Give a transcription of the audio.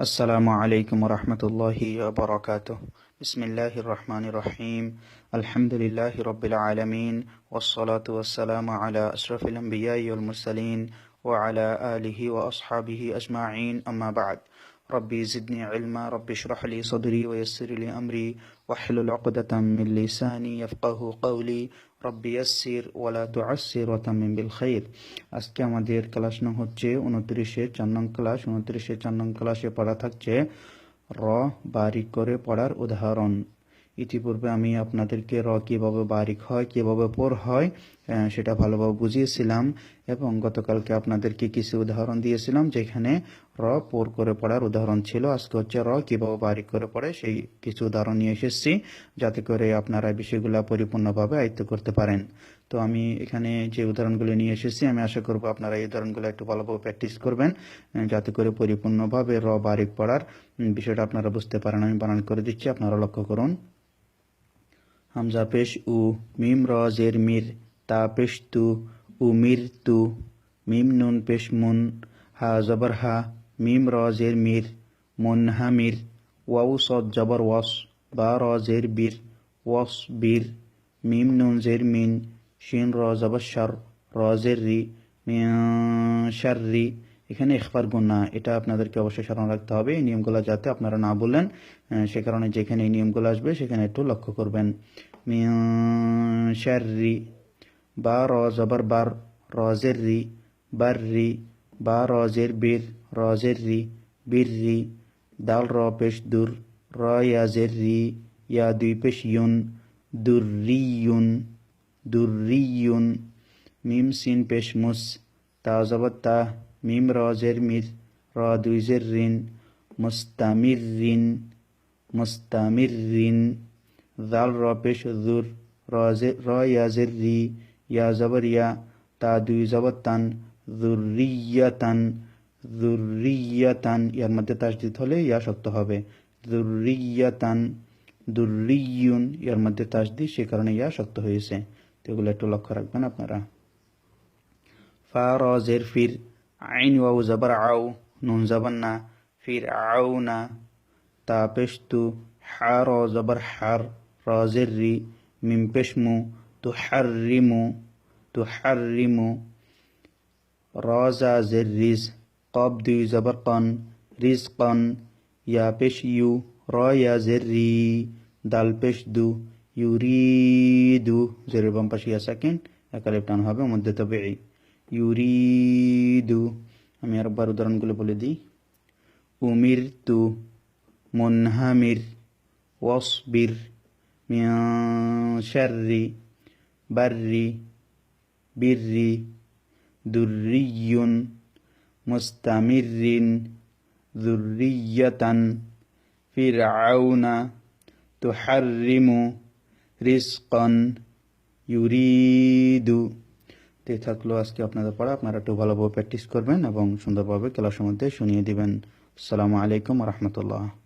السلام عليكم ورحمة الله وبركاته. بسم الله الرحمن الرحيم. الحمد لله رب العالمين والصلاة والسلام على أشرف الأنبياء والمرسلين وعلى آله وأصحابه أجمعين. أما بعد ربي زدني علما ربي اشرح لي صدري ويسر لي أمري واحلل عقدة من لساني يفقه قولي রব্বি ইয়াসির ওয়ালা তুআসির ওয়া তামিম বিল খাইর আজকে আমাদের ক্লাস নং হচ্ছে উনত্রিশে চার নং ক্লাস উনত্রিশে চার নং ক্লাসে পড়া থাকছে র বারিক করে পড়ার উদাহরণ ইতিপূর্বে আমি আপনাদেরকে র কীভাবে বারিক হয় কীভাবে পর হয় আহ, সেটা ভালোভাবে বুঝিয়েছিলাম এবং গতকালকে আপনাদেরকে কিছু উদাহরণ দিয়েছিলাম যেখানে র পোর করে পড়ার উদাহরণ ছিল। আজকে হচ্ছে র কীভাবে বারিক করে পড়ে সেই কিছু উদাহরণ নিয়ে এসেছি, যাতে করে আপনারা বিষয়গুলো পরিপূর্ণভাবে আয়ত্ত করতে পারেন। তো আমি এখানে যে উদাহরণগুলো নিয়ে এসেছি, আমি আশা করব আপনারা এই উদাহরণগুলো একটু ভালোভাবে প্র্যাকটিস করবেন যাতে করে পরিপূর্ণভাবে র বারিক পড়ার বিষয়টা আপনারা বুঝতে পারেন। আমি বানান করে দিচ্ছি, আপনারা লক্ষ্য করুন। হামজা পেশ উ, মিম র জের মির, তা পেশ তু, উ মির তু, মিম নুন পেশ মুন, হা জবর হা মিম র জের মির মুন হা মির ওয়াউ সদ জবর ওয়াস, বা র জের বীর, ওয়াস বীর, মিম নুন জের মিন, শিন র জবর শার র জের রি শার রি। এখানে ইখফার গুণা, এটা আপনাদেরকে অবশ্যই স্মরণ রাখতে হবে। এই নিয়মগুলো যাতে আপনারা না বলেন সে কারণে যেখানে এই নিয়মগুলো আসবে, সেখানে একটু লক্ষ্য করবেন। শাররি বা র জবর বার, রজের রি, বার রি বা রজের বীর রজের রি বীর রি দাল র পেশ দূর র ইয়াজের রি ইয়া দুই পেশ ইউন দুর্রিয়ুন দুর্রিয়ুন মিম সিন পেশ মুস তা জবর তা মিম র জের মির র দুই জের রিন মুস্তামির রিন মুস্তামির রিন দাল র পেশ জুর র জে- র ইয়াজের রি ইয়া জবর ইয়া তা দুই জবর তান জুরিয়াতান জুরিয়াতান ইয়ার মধ্যে তাসদিদ হলে ইয়া শক্ত হবে। জুরিয়াতান দুর্রিয়ুন, ইয়ার মধ্যে তাসদিদ, সে কারণে ইয়া শক্ত হয়েছে। তো এগুলো একটু লক্ষ্য রাখবেন আপনারা। ফা ফির আইন ওয়াউ জাবার আউ নুন জবর না, ফির আউ না, তা পেশতু হা র জবর হার র রি, মিম পেশমু, তু হার রিমু, তু হার রিমু কন ইয়া পেশ ইউ র ইয়া জের রি দাল পেশ দু ইউরিদু জেরের বাম পাশে ইয়া সেকেন্ড একালে টান হবে মধ্যে তবে ইউরিদু আমি আরেকবার উদাহরণগুলো বলে দিই উমির তু মুনহামির ওয়াসবির মিয়া শাররি বাররি বিররি দুর্রিয়ুন মুস্তামিরিন দুর্রিয়তান ফিরআউনা তুহারিমু রিস্কন ইউরিদু। তে থাকল আজকে আপনাদের পড়া। আপনারা একটু ভালোভাবে প্র্যাকটিস করবেন এবং সুন্দরভাবে ক্লাসের মধ্যে শুনিয়ে দিবেন। আসসালামু আলাইকুম রহমতুল্লাহ।